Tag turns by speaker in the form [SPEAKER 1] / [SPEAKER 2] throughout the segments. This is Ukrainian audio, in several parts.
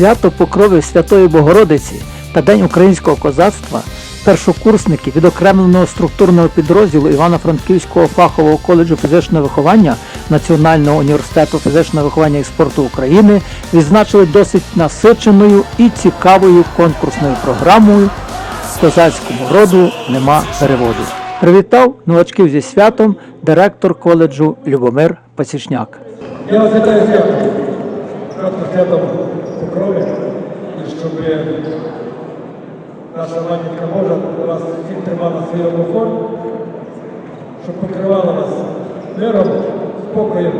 [SPEAKER 1] Свято Покрови Святої Богородиці та День українського козацтва першокурсники відокремленого структурного підрозділу Івано-Франківського фахового коледжу фізичного виховання Національного університету фізичного виховання і спорту України відзначили досить насиченою і цікавою конкурсною програмою козацькому роду нема переводу. Привітав новачків зі святом директор коледжу Любомир Пасічняк.
[SPEAKER 2] Я вас вітаю святом, покрови, і щоб наша матінка Божа вас всіх тримала своєму формі, щоб покривала вас миром, спокоєм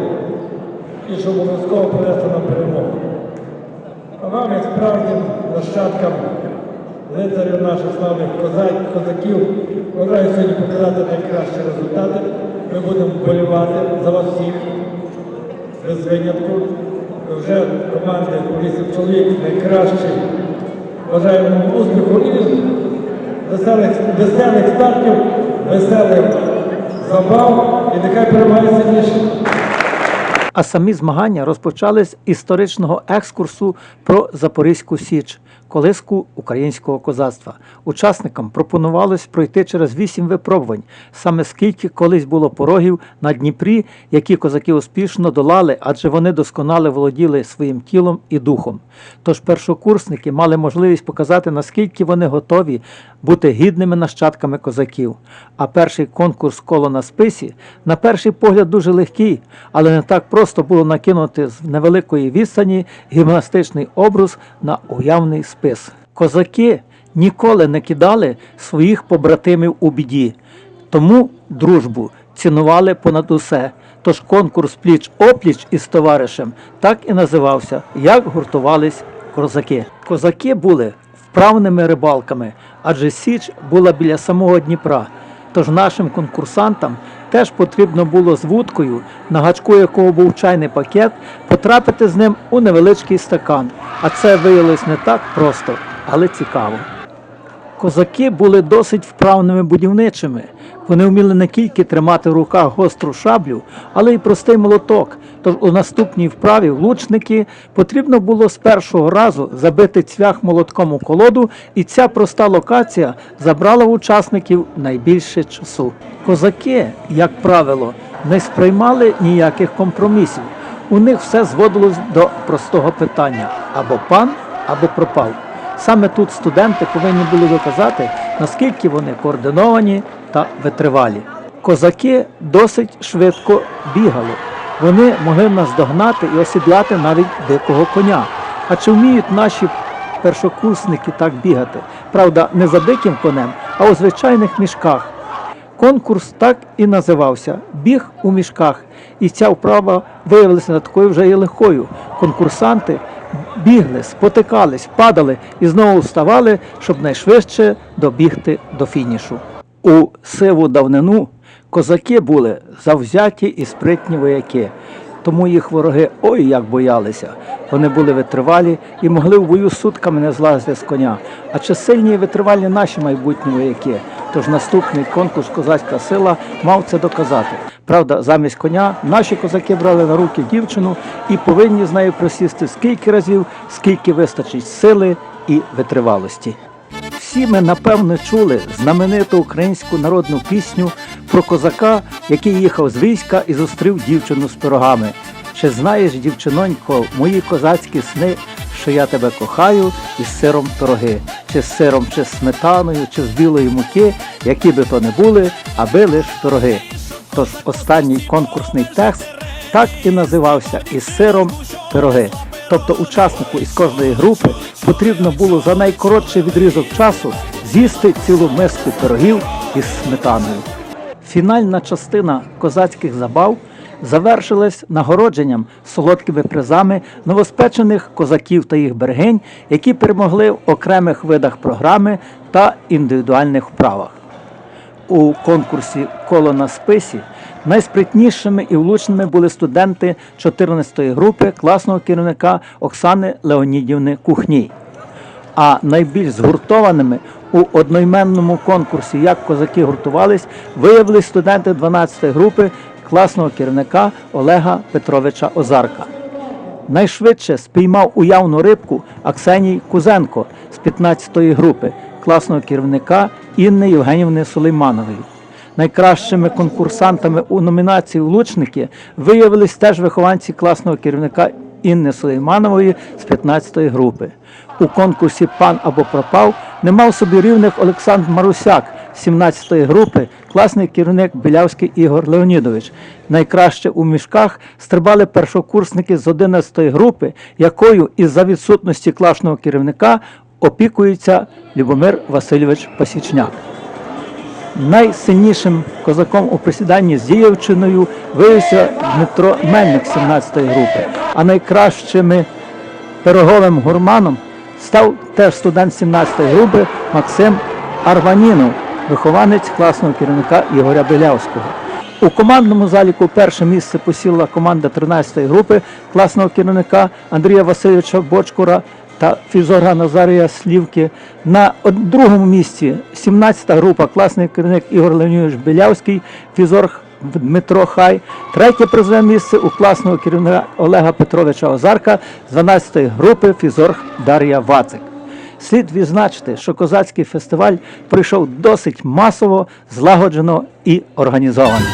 [SPEAKER 2] і щоб обов'язково принесла нам перемогу. А вам, як справжнім нащадкам лицарів наших славних козак, козаків, бажаю сьогодні показати найкращі результати. Ми будемо вболівати за вас всіх без винятку. Вже команди по 8 чоловік найкращий. Бажаємо успіху і веселих, веселих стартів, веселих забав і нехай перемагає сильніше.
[SPEAKER 1] А самі змагання розпочались історичного екскурсу про Запорізьку Січ, колиску українського козацтва. Учасникам пропонувалось пройти через вісім випробувань, саме скільки колись було порогів на Дніпрі, які козаки успішно долали, адже вони досконало володіли своїм тілом і духом. Тож першокурсники мали можливість показати, наскільки вони готові бути гідними нащадками козаків. А перший конкурс коло на списі, на перший погляд, дуже легкий, але не так просто було накинути з невеликої відстані гімнастичний образ на уявний спис. Козаки ніколи не кидали своїх побратимів у біді, тому дружбу цінували понад усе. Тож конкурс пліч опліч із товаришем так і називався, як гуртувались козаки. Козаки були вправними рибалками, адже Січ була біля самого Дніпра. Тож нашим конкурсантам теж потрібно було з вудкою, на гачку якого був чайний пакет, потрапити з ним у невеличкий стакан. А це виявилось не так просто, але цікаво. Козаки були досить вправними будівничими. Вони вміли не тільки тримати в руках гостру шаблю, але й простий молоток. Тож у наступній вправі лучники потрібно було з першого разу забити цвях молотком у колоду, і ця проста локація забрала в учасників найбільше часу. Козаки, як правило, не сприймали ніяких компромісів. У них все зводилось до простого питання: або пан, або пропав. Саме тут студенти повинні були доказати, наскільки вони координовані та витривалі. Козаки досить швидко бігали. Вони могли наздогнати і осідлати навіть дикого коня. А чи вміють наші першокурсники так бігати? Правда, не за диким конем, а у звичайних мішках. Конкурс так і називався Біг у мішках. І ця вправа виявилася не такою вже і легкою. Конкурсанти бігли, спотикались, падали і знову вставали, щоб найшвидше добігти до фінішу. У сиву давнину козаки були завзяті і спритні вояки. Тому їх вороги ой як боялися. Вони були витривалі і могли в бою сутками не злазити з коня. А чи сильні і витривалі наші майбутні вояки? Тож наступний конкурс Козацька сила мав це доказати. Правда, замість коня наші козаки брали на руки дівчину і повинні з нею просісти скільки разів, скільки вистачить сили і витривалості. Всі ми напевно чули знамениту українську народну пісню про козака, який їхав з війська і зустрів дівчину з пирогами. Чи знаєш, дівчинонько, мої козацькі сни, що я тебе кохаю із сиром пироги, чи з сиром, чи з сметаною, чи з білої муки, які би то не були, аби лиш пироги. Тож останній конкурсний текст так і називався із сиром пироги. Тобто учаснику із кожної групи потрібно було за найкоротший відрізок часу з'їсти цілу миску пирогів із сметаною. Фінальна частина козацьких забав завершилась нагородженням солодкими призами новоспечених козаків та їх берегинь, які перемогли в окремих видах програми та індивідуальних вправах. У конкурсі коло на списі найспритнішими і влучними були студенти 14-ї групи класного керівника Оксани Леонідівни Кухній. А найбільш згуртованими у одноіменному конкурсі, як козаки гуртувались, виявились студенти 12-ї групи класного керівника Олега Петровича Озарка. Найшвидше спіймав уявну рибку Аксеній Кузенко з 15-ї групи класного керівника Інни Євгенівни Сулейманової. Найкращими конкурсантами у номінації Лучники виявились теж вихованці класного керівника Інни Сулейманової з 15-ї групи. У конкурсі Пан або пропав не мав собі рівних Олександр Марусяк 17-ї групи, класний керівник Білявський Ігор Леонідович. Найкраще у мішках стрибали першокурсники з 11-ї групи, якою із-за відсутності класного керівника опікується Любомир Васильович Пасічняк. Найсильнішим козаком у присіданні з дієвчиною виявився Дмитро Мельник 17-ї групи, а найкращими пироговим гурманом став теж студент 17-ї групи Максим Арванінов, вихованець класного керівника Ігоря Белявського. У командному заліку перше місце посіла команда 13-ї групи класного керівника Андрія Васильовича Бочкура та фізора Назарія Слівки. На другому місці 17-та група класний керівник Ігор Леонідович Белявський, фізор Дмитро Хай. Третє призове місце у класного керівника Олега Петровича Озарка 12-ї групи фізор Дар'я Вацик. Слід відзначити, що козацький фестиваль пройшов досить масово, злагоджено і організовано.